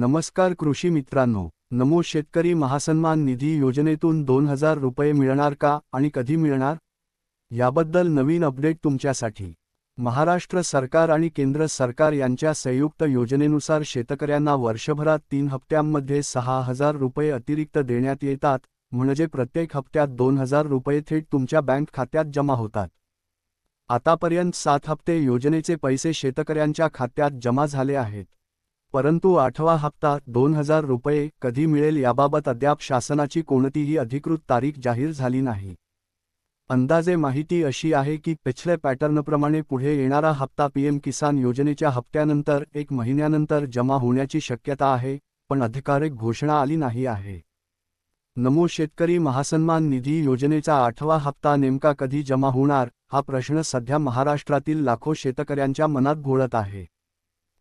नमस्कार कृषी मित्रांनो नमो शेतकरी महासन्मान निधी योजनेतून दोन हजार रुपये मिळणार का आणि कधी मिळणार? याबद्दल नवीन अपडेट तुमच्यासाठी. महाराष्ट्र सरकार आणि केंद्र सरकार यांच्या संयुक्त योजनेनुसार शेतकऱ्यांना वर्षभरात तीन हप्त्यांमध्ये सहा हजार रुपये अतिरिक्त देण्यात येतात म्हणजे प्रत्येक हप्त्यात दोन हजार रुपये थेट तुमच्या बँक खात्यात जमा होतात. आतापर्यंत सात हप्ते योजनेचे पैसे शेतकऱ्यांच्या खात्यात जमा झाले आहेत. परंतु आठवा हप्ता दोन हजार रुपये कधी मिळेल याबाबत अद्याप शासनाची कोणतीही अधिकृत तारीख जाहीर झाली नाही. अंदाजे माहिती अशी आहे की पिछले पॅटर्नप्रमाणे पुढे येणारा हप्ता पीएम किसान योजनेच्या हप्त्यानंतर एक महिन्यानंतर जमा होण्याची शक्यता आहे पण अधिकारिक घोषणा आली नाही आहे. नमो शेतकरी महासन्मान निधी योजनेचा आठवा हप्ता नेमका कधी जमा होणार हा प्रश्न सध्या महाराष्ट्रातील लाखो शेतकऱ्यांच्या मनात घोळत आहे.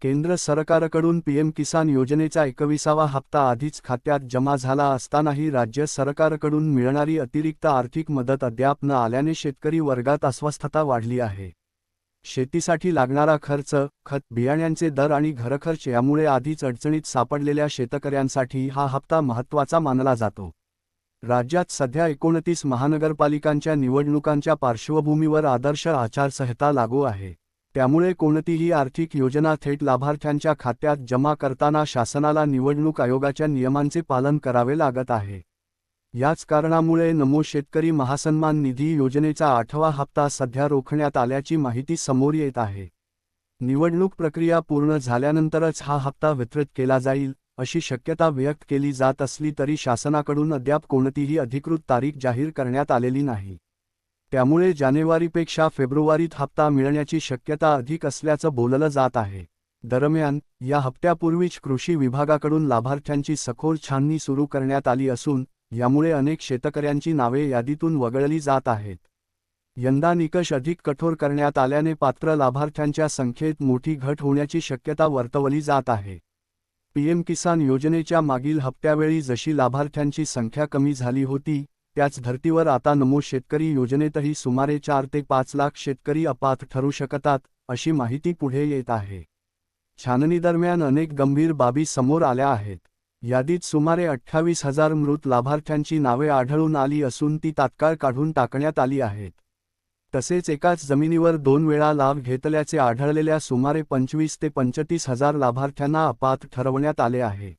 केंद्र सरकारकडून पीएम किसान योजनेचा एकविसावा हप्ता आधीच खात्यात जमा झाला असतानाही राज्य सरकारकडून मिळणारी अतिरिक्त आर्थिक मदत अद्याप न आल्याने शेतकरी वर्गात अस्वस्थता वाढली आहे. शेतीसाठी लागणारा खर्च खत बियाण्यांचे दर आणि घरखर्च यामुळे आधीच अडचणीत सापडलेल्या शेतकऱ्यांसाठी हा हप्ता महत्त्वाचा मानला जातो. राज्यात सध्या एकोणतीस महानगरपालिकांच्या निवडणुकांच्या पार्श्वभूमीवर आदर्श आचारसंहिता लागू आहे. त्यामुळे कोणतीही आर्थिक योजना थेट लाभार्थ्यांच्या खात्यात जमा करताना शासनाला निवडणूक आयोगाच्या नियमांचे पालन करावे लागत आहे. याच कारणामुळे नमो शेतकरी महासन्मान निधी योजनेचा आठवा हप्ता सध्या रोखण्यात आल्याची माहिती समोर येत आहे. निवडणूक प्रक्रिया पूर्ण झाल्यानंतरच हा हप्ता वितरित केला जाईल अशी शक्यता व्यक्त केली जात असली तरी शासनाकडून अद्याप कोणतीही अधिकृत तारीख जाहीर करण्यात आलेली नाही. त्यामुळे जानेवारीपेक्षा फेब्रुवारीत हप्ता मिळण्याची शक्यता अधिक असल्याचं बोललं जात आहे. दरम्यान या हप्त्यापूर्वीच कृषी विभागाकडून लाभार्थ्यांची सखोल छाननी सुरू करण्यात आली असून यामुळे अनेक शेतकऱ्यांची नावे यादीतून वगळली जात आहेत. यंदा निकष अधिक कठोर करण्यात आल्याने पात्र लाभार्थ्यांच्या संख्येत मोठी घट होण्याची शक्यता वर्तवली जात आहे. पीएम किसान योजनेच्या मागील हप्त्यावेळी जशी लाभार्थ्यांची संख्या कमी झाली होती त्याच धर्तीवर आता नमो शेतकरी योजनेतही सुमारे चार ते पाच लाख शेतकरी अपात्र ठरू शकतात अशी माहिती पुढे येत आहे. छाननीदरम्यान अनेक गंभीर बाबी समोर आल्या आहेत. यादीत सुमारे अठ्ठावीस हजार मृत लाभार्थ्यांची नावे आढळून आली असून ती तात्काळ काढून टाकण्यात आली आहेत. तसेच एकाच जमिनीवर दोन वेळा लाभ घेतल्याचे आढळलेल्या सुमारे पंचवीस ते पंचतीस हजार लाभार्थ्यांना अपात्र ठरवण्यात आले आहे.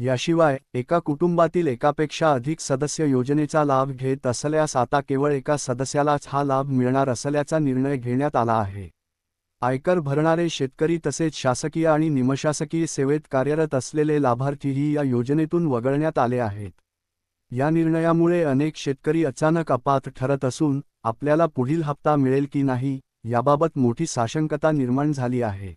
याशिवाय एका कुटुंबातील एकापेक्षा अधिक सदस्य योजनेचा लाभ घेत असल्यास आता केवळ एका सदस्यालाच हा लाभ मिळणार असल्याचा निर्णय घेण्यात आला आहे. आयकर भरणारे शेतकरी तसेच शासकीय आणि निमशासकीय सेवेत कार्यरत असलेले लाभार्थीही या योजनेतून वगळण्यात आले आहेत. या निर्णयामुळे अनेक शेतकरी अचानक अपात्र ठरत असून आपल्याला पुढील हप्ता मिळेल की नाही याबाबत मोठी साशंकता निर्माण झाली आहे.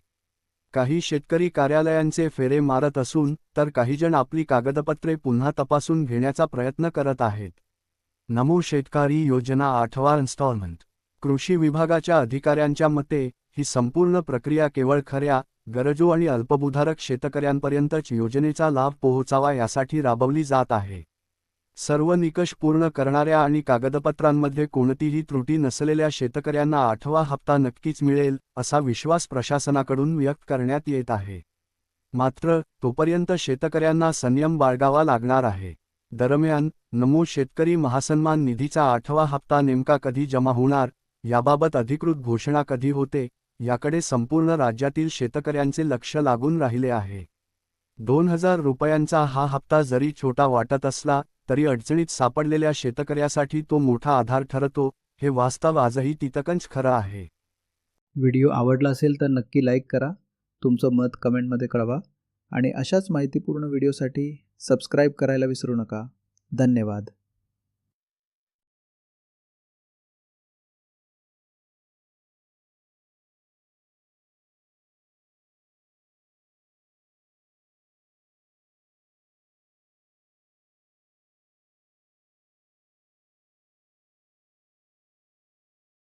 काही शेतकरी कार्यालयांचे फेरे मारत असून तर काहीजण आपली कागदपत्रे पुन्हा तपासून घेण्याचा प्रयत्न करत आहेत. नमो शेतकरी योजना आठवा इन्स्टॉलमेंट कृषी विभागाच्या अधिकाऱ्यांच्या मते ही संपूर्ण प्रक्रिया केवळ खऱ्या गरजू आणि अल्पभूधारक शेतकऱ्यांपर्यंतच योजनेचा लाभ पोहोचावा यासाठी राबवली जात आहे. सर्व निकष पूर्ण करणाऱ्या आणि कागदपत्रांमध्ये कोणतीही त्रुटी नसलेल्या शेतकऱ्यांना आठवा हप्ता नक्कीच मिळेल असा विश्वास प्रशासनाकडून व्यक्त करण्यात येत आहे. मात्र तोपर्यंत शेतकऱ्यांना संयम बाळगावा लागणार आहे. दरम्यान नमो शेतकरी महासन्मान निधीचा आठवा हप्ता नेमका कधी जमा होणार याबाबत अधिकृत घोषणा कधी होते याकडे संपूर्ण राज्यातील शेतकऱ्यांचे लक्ष लागून राहिले आहे. दोन हजार रुपयांचा हा हप्ता जरी छोटा वाटत असला तरी अडचणीत सापडलेल्या शेतकऱ्यासाठी तो मोठा आधार ठरतो हे वास्तव आजही तितकंच खरं आहे. व्हिडिओ आवडला असेल तर नक्की लाईक करा तुमचं मत कमेंटमध्ये कळवा आणि अशाच माहितीपूर्ण व्हिडिओसाठी सबस्क्राईब करायला विसरू नका. धन्यवाद.